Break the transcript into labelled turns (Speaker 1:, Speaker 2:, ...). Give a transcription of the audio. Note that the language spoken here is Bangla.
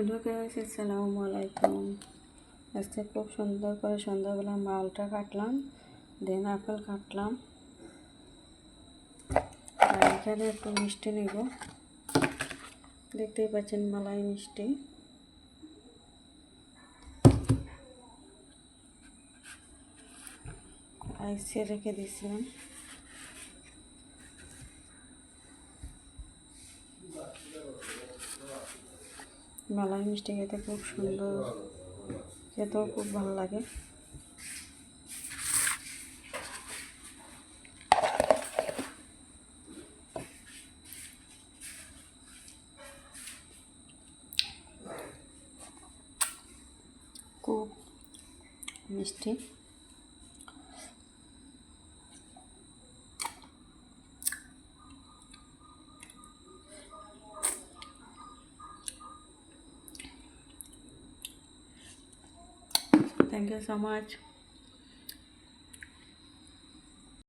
Speaker 1: হ্যালো গাইস আসসালামু আলাইকুম। আজকে খুব সুন্দর করে সন্ধ্যাবেলা মালটা কাটলাম দেন আপেল কাটলাম। আর এখানে একটু মিষ্টি নেব। দেখতেই পাচ্ছেন মালাই মিষ্টি। আইসে রেখে দিয়েছিলাম। মালাই মিষ্টি খেতে খুব সুন্দর। খেতেও খুব ভালো লাগে। খুব মিষ্টি। Thank you so much.